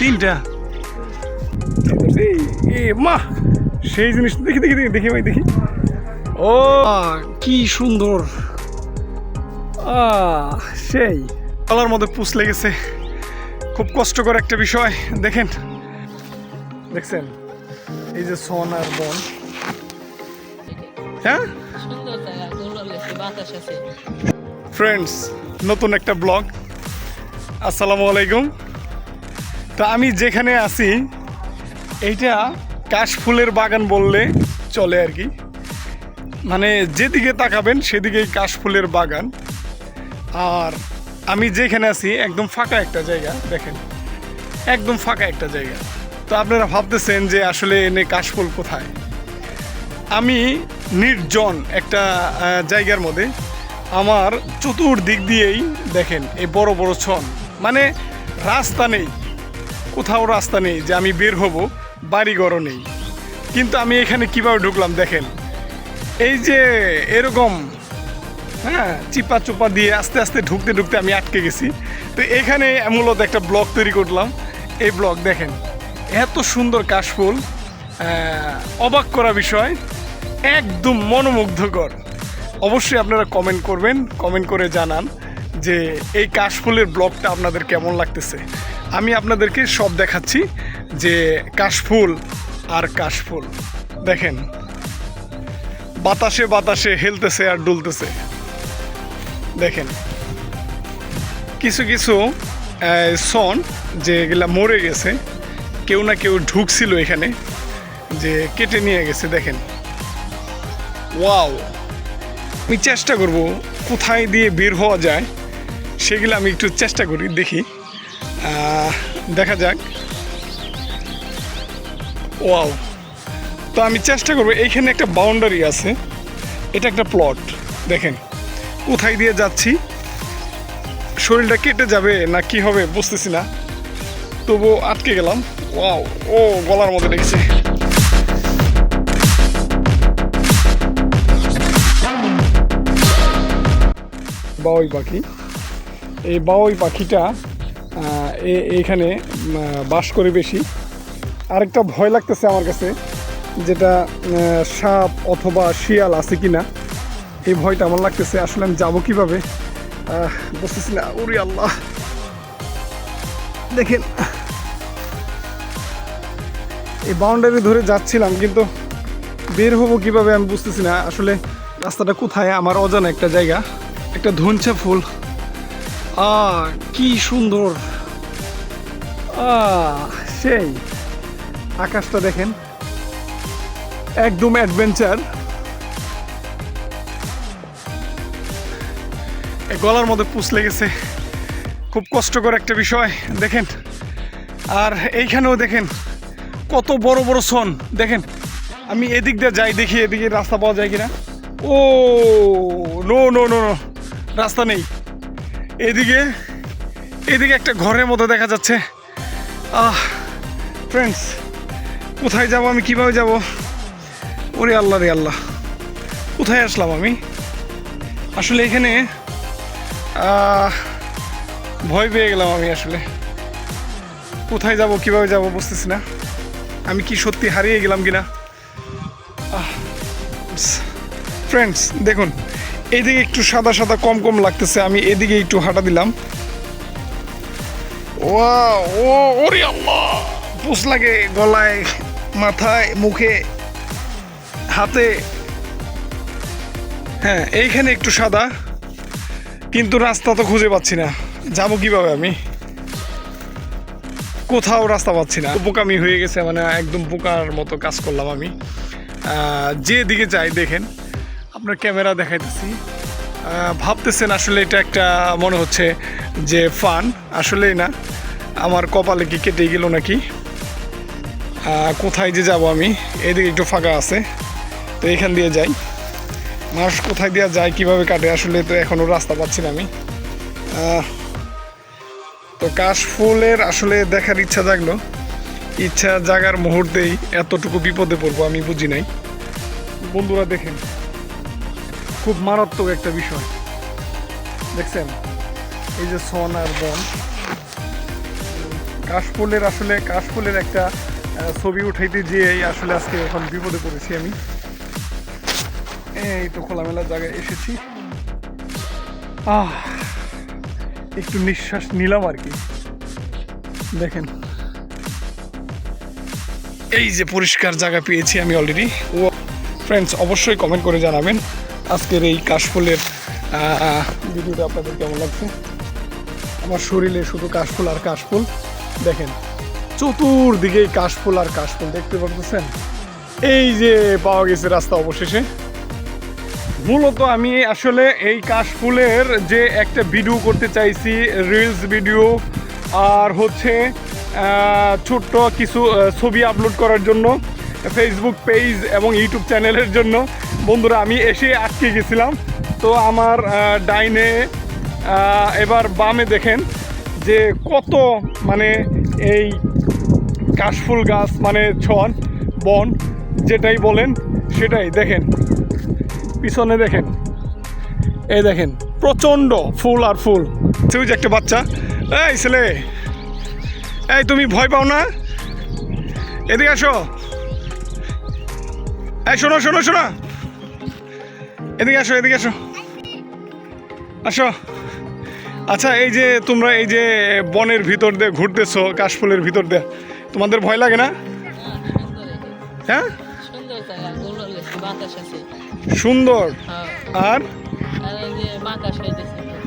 তিনটা। এই এ মা সেই জিনিস দেখি দেখি দেখি দেখি ভাই দেখি। ও কি সুন্দর। সেই। গলার মধ্যে পুষ লেগেছে। খুব কষ্টকর একটা বিষয়। দেখেন। দেখছেন? এই যে সন আর বন। হ্যাঁ? ফ্রেন্ডস নতুন একটা ব্লগ। আসসালামু আলাইকুম। তা আমি যেখানে আছি, এইটা কাশফুলের বাগান বললে চলে আর কি। মানে যেদিকে তাকাবেন, সেদিকেই কাশফুলের বাগান। আর আমি যেখানে আছি, একদম ফাঁকা একটা জায়গা, দেখেন। একদম ফাঁকা একটা জায়গা। তো আপনারা ভাবতেছেন যে আসলে এনে কাশফুল কোথায়? আমি নির্জন একটা জায়গার মধ্যে আমার চতুর্দিক দিয়েই দেখেন, এই বড় বড় ছন। মানে রাস্তা নেই। কোথাও রাস্তা নেই যে আমি বের হব, বাড়িঘরও নেই। কিন্তু আমি এখানে কীভাবে ঢুকলাম দেখেন। এই যে এরকম হ্যাঁ চিপা চুপা দিয়ে আস্তে আস্তে ঢুকতে ঢুকতে আমি আটকে গেছি। তো এখানে মূলত একটা ব্লগ তৈরি করলাম। এই ব্লগ দেখেন, এত সুন্দর কাশফুল অবাক করা বিষয়, একদম মনোমুগ্ধকর। অবশ্যই আপনারা কমেন্ট করবেন, কমেন্ট করে জানান যে এই কাশফুলের ব্লগটা আপনাদের কেমন লাগতেছে। আমি আপনাদেরকে সব দেখাচ্ছি যে কাশফুল আর কাশফুল। দেখেন, বাতাসে বাতাসে হেলতেছে আর ডুলতেছে দেখেন, কিছু কিছু সন যেগুলা মরে গেছে, কেউ না কেউ ঢুকছিল এখানে, যে কেটে নিয়ে গেছে, দেখেন। ওয়াও! আমি চেষ্টা করব কোথায় দিয়ে বের হওয়া যায়, সেগুলো আমি একটু চেষ্টা করি, দেখি। দেখা যাক। ওয়াও। তো আমি চেষ্টা করব, এইখানে একটা বাউন্ডারি আছে। এটা একটা প্লট দেখেন, কোথায় দিয়ে যাচ্ছি? শরীরটা কেটে যাবে না কি হবে বুঝতেছি না। তবু আটকে গেলাম। ওয়াও, ও, গলার মধ্যে লেগেছে। বাউই পাখি। এই বাউই পাখিটা এইখানে বাস করে বেশি। আরেকটা ভয় লাগতেছে আমার কাছে, যেটা সাপ অথবা শিয়াল আছে কি না এই ভয়টা আমার লাগতেছে, আসলে আমি যাব কীভাবে? বুঝতেছি না, উরি আল্লাহ। দেখেন, এই বাউন্ডারি ধরে যাচ্ছিলাম, কিন্তু বের হব কীভাবে আমি বুঝতেছি না। আসলে রাস্তাটা কোথায়? আমার অজানা একটা জায়গা, একটা ধনচা ফুল। কি সুন্দর। সেই, আকাশটা দেখেন। একদম অ্যাডভেঞ্চার গলার মধ্যে পুষ লেগেছে। খুব কষ্টকর একটা বিষয়, দেখেন। আর এইখানেও দেখেন, কত বড় বড় সন দেখেন। আমি এদিক দিয়ে যাই দেখি, এদিকে রাস্তা পাওয়া যায় কিনা। ও নো নো নো রাস্তা নেই। এদিকে এদিকে একটা ঘরের মতো দেখা যাচ্ছে। আহ ফ্রেন্ডস কোথায় যাব আমি, কীভাবে যাব? ওরে আল্লাহ রে আল্লাহ। কোথায় আসলাম আমি? আসলে এখানে ভয় পেয়ে গেলাম আমি আসলে। কোথায় যাব, কীভাবে যাব বুঝতেছি না। আমি কি সত্যি হারিয়ে গেলাম কিনা? ফ্রেন্ডস দেখুন এইদিকে একটু সাদা সাদা কম কম লাগতেছে। আমি এদিকে একটু হাঁটা দিলাম। ওয়াও, ও ওরে আল্লাহ! পুষ লাগে গলায় মাথায় মুখে হাতে। হ্যাঁ এইখানে একটু সাদা কিন্তু রাস্তা তো খুঁজে পাচ্ছি না। যাব কীভাবে আমি? কোথাও রাস্তা পাচ্ছি না। বোকামি হয়ে গেছে মানে একদম বোকার মতো কাজ করলাম আমি। আহ, যে দিকে যাই দেখেন। আপনার ক্যামেরা দেখাইতেছি। ভাবতেছেন আসলে এটা একটা, মনে হচ্ছে যে ফান, আসলেই না। আমার কপালে কি কেটে গেল নাকি? কোথায় যে যাব আমি? এদিকে একটু ফাঁকা আছে। তো এখান দিয়ে যাই। মানুষ কোথায় দিয়ে যায়, কীভাবে কাটে, আসলে তো এখনও রাস্তা পাচ্ছি না আমি। তো কাশফুলের আসলে দেখার ইচ্ছা জাগলো। ইচ্ছা জাগার মুহূর্তেই এতটুকু বিপদে পড়ব আমি বুঝি নাই। বন্ধুরা দেখেন। খুব মারাত্মক একটা বিষয়। দেখছেন? এই যে সন আর বন। কাশফুলের আসলে, কাশফুলের একটা ছবি উঠাইতে যেয়ে আসলে আজকে এখন বিপদে পড়েছি আমি। এই তো খোলামেলা জায়গায় এসেছি। আহ, একটু নিঃশ্বাস নিলাম আর কি। দেখেন। এই যে পরিষ্কার জায়গা পেয়েছি আমি অলরেডি ও ফ্রেন্ডস অবশ্যই কমেন্ট করে জানাবেন। আজকের এই কাশফুলের ভিডিওটা আপনাদের কেমন লাগছে? আমার শরীরে শুধু কাশফুল আর কাশফুল। দেখেন, চতুর্দিকেই কাশফুল আর কাশফুল, দেখতে পারতেছেন? এই যে পাওয়া গেছে রাস্তা অবশেষে। মূলত আমি আসলে এই কাশফুলের যে একটা ভিডিও করতে চাইছি রিলস ভিডিও আর হচ্ছে ছোট্ট কিছু ছবি আপলোড করার জন্য ফেসবুক পেজ এবং ইউটিউব চ্যানেলের জন্য। বন্ধুরা, আমি এসে আটকে গেছিলাম। তো আমার ডাইনে এবার বামে দেখেন যে কত মানে এই কাশফুল গাছ মানে ছন বন, যেটাই বলেন সেটাই। দেখেন, পিছনে দেখেন, এই দেখেন, প্রচণ্ড ফুল আর ফুল। ওই যে একটা বাচ্চা, এই ছেলে, এই তুমি ভয় পাও না? এদিকে আসো। এই শোনো শোনো শোনো। এদিকে আসো এদিকে আসো। আসো। আচ্ছা এই যে তোমরা এই যে বনের ভিতর দিয়ে ঘুরতেছো কাশফুলের ভিতর দিয়ে তোমাদের ভয় লাগে না? হ্যাঁ, সুন্দর। আর?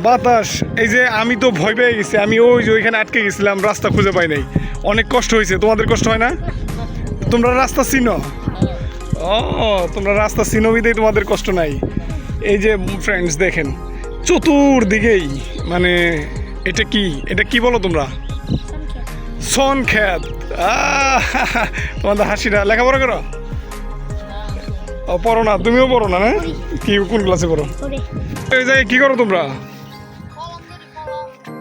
বাতাস। এই যে আমি তো ভয় পেয়ে গেছি আমি ওই যে ওইখানে আটকে গেছিলাম রাস্তা খুঁজে পাই নাই। অনেক কষ্ট হয়েছে। তোমাদের কষ্ট হয় না? তোমরা রাস্তা চিনো? ও তোমরা রাস্তা চিনো বিদেই তোমাদের কষ্ট নাই। এই যে ফ্রেন্ডস দেখেন চতুর্দিকেই মানে এটা কি? এটা কি বলো তোমরা? সন খ্যাত তোমাদের হাসিটা লেখাপড়া করো। পড়ো না তুমিও পড়ো না না? কি কোন ক্লাসে পড়ো? এই জায়গায় কি করো তোমরা?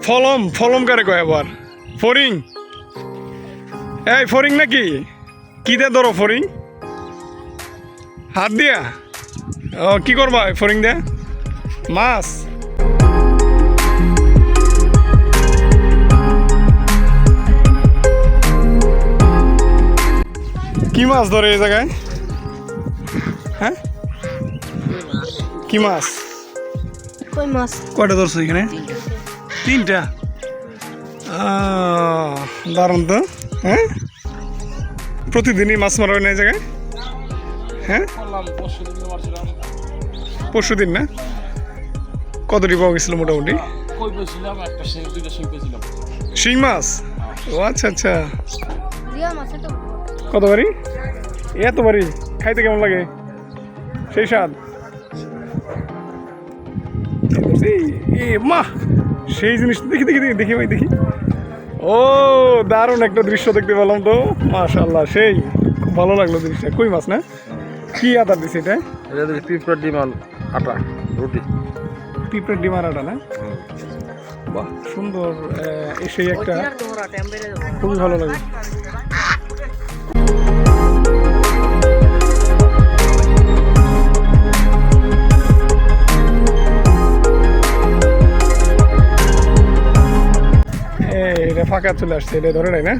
ফলম ফলম। কারে কয় আবার? ফরিং এই ফরিং নাকি? কি দিয়ে ধরো ফরিং হাত দিয়া? ও কি করবা? ফরিং দিয়া মাছ। কি মাছ ধরে এই জায়গায়? হ্যাঁ? কি মাছ? কই মাছ? কয়টা ধরছো এখানে? তিনটা। দারুণ তো হ্যাঁ? প্রতিদিনই মাছ মারা হয় না এই জায়গায়? হ্যাঁ? পরশু দিন না? কতটি পাওয়া গেছিল মোটামুটি? শিং মাছ? ও আচ্ছা আচ্ছা। কত বাড়ি? এত বাড়ি। খাইতে কেমন লাগে? সেই স্বাদ। এ মা সেই জিনিস দেখি দেখি দেখি দেখি ভাই, দেখি। ও, দারুণ একটা দৃশ্য দেখতে পেলাম তো। মাশাল্লাহ সেই। খুব ভালো লাগল জিনিসটা। কই মাছ, না? কি আদার দিছে এটা? এটা পিঁপড়ার ডিমাল আটা রুটি। পিঁপড়ের ডিমারাটা না? বাহ। সুন্দর আহ, সেই একটা খুবই ভালো লাগে। এই, এটা ফাঁকা চলে আসছে এটা ধরে নাই না?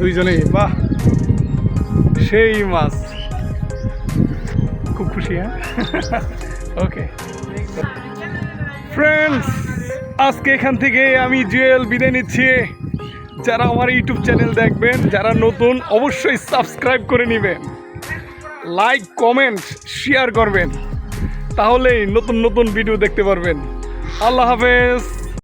দুইজনেই বাহ। সেই মাছ। খুশি হ্যাঁ? ওকে ফ্রেন্ডস আজকে এখান থেকে আমি জুয়েল বিদায় নিচ্ছি। যারা আমার ইউটিউব চ্যানেল দেখবেন, যারা নতুন, অবশ্যই সাবস্ক্রাইব করে নেবেন। লাইক কমেন্ট শেয়ার করবেন। তাহলেই নতুন নতুন ভিডিও দেখতে পারবেন। আল্লাহ হাফেজ।